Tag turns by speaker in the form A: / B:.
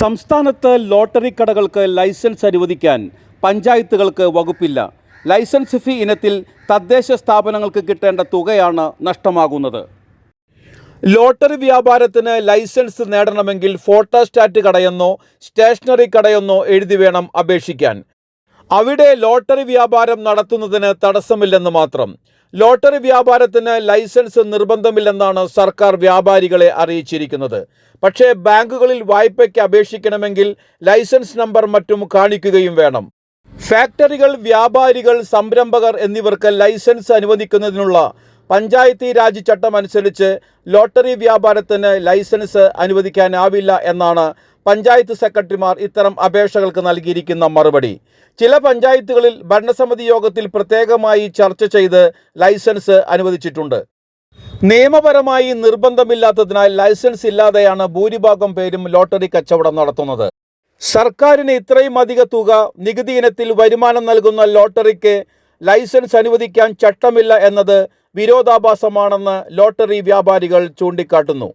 A: സംസ്ഥാനത്ത് lottery കടകൾക്ക് licence അനുവദിക്കാൻ പഞ്ചായത്തുകൾക്ക് വകുപ്പില്ല. Licence fee ഇനത്തിൽ തദ്ദേശ സ്ഥാപനങ്ങൾക്ക് കിട്ടേണ്ട തുകയാണ് നഷ്ടമാകുന്നത്. ലോട്ടറി വ്യാപാരത്തിന് ലൈസൻസ് നേടണമെങ്കിൽ ഫോട്ടോസ്റ്റാറ്റ് കടയെന്നോ സ്റ്റേഷനറി കടയെന്നോ എഴുതി വേണം അപേക്ഷിക്കാൻ. അവിടെ ലോട്ടറി വ്യാപാരം നടത്തുന്നതിന് തടസ്സമില്ലെന്ന് മാത്രം. ലോട്ടറി വ്യാപാരത്തിന് ലൈസൻസ് നിർബന്ധമില്ലെന്നാണ് സർക്കാർ വ്യാപാരികളെ അറിയിച്ചിരിക്കുന്നത്. പക്ഷേ ബാങ്കുകളിൽ വായ്പയ്ക്ക് അപേക്ഷിക്കണമെങ്കിൽ ലൈസൻസ് നമ്പർ മറ്റും കാണിക്കുകയും വേണം. ഫാക്ടറികൾ വ്യാപാരികൾ സംരംഭകർ എന്നിവർക്ക് ലൈസൻസ് അനുവദിക്കുന്നതിനുള്ള പഞ്ചായത്തി രാജ് ചട്ടം അനുസരിച്ച് ലോട്ടറി വ്യാപാരത്തിന് ലൈസൻസ് അനുവദിക്കാനാവില്ല എന്നാണ് പഞ്ചായത്ത് സെക്രട്ടറിമാർ ഇത്തരം അപേക്ഷകൾക്ക് നൽകിയിരിക്കുന്ന മറുപടി. ചില പഞ്ചായത്തുകളിൽ ഭരണസമിതി യോഗത്തിൽ പ്രത്യേകമായി ചർച്ച ചെയ്ത് ലൈസൻസ് അനുവദിച്ചിട്ടുണ്ട്. നിയമപരമായി നിർബന്ധമില്ലാത്തതിനാൽ ലൈസൻസ് ഇല്ലാതെയാണ് ഭൂരിഭാഗം പേരും ലോട്ടറി കച്ചവടം നടത്തുന്നത്. സർക്കാരിന് ഇത്രയും അധിക തുക നികുതി ഇനത്തിൽ വരുമാനം നൽകുന്ന ലോട്ടറിക്ക് ലൈസൻസ് അനുവദിക്കാൻ ചട്ടമില്ല എന്നത് വിരോധാഭാസമാണെന്ന് ലോട്ടറി വ്യാപാരികൾ ചൂണ്ടിക്കാട്ടുന്നു.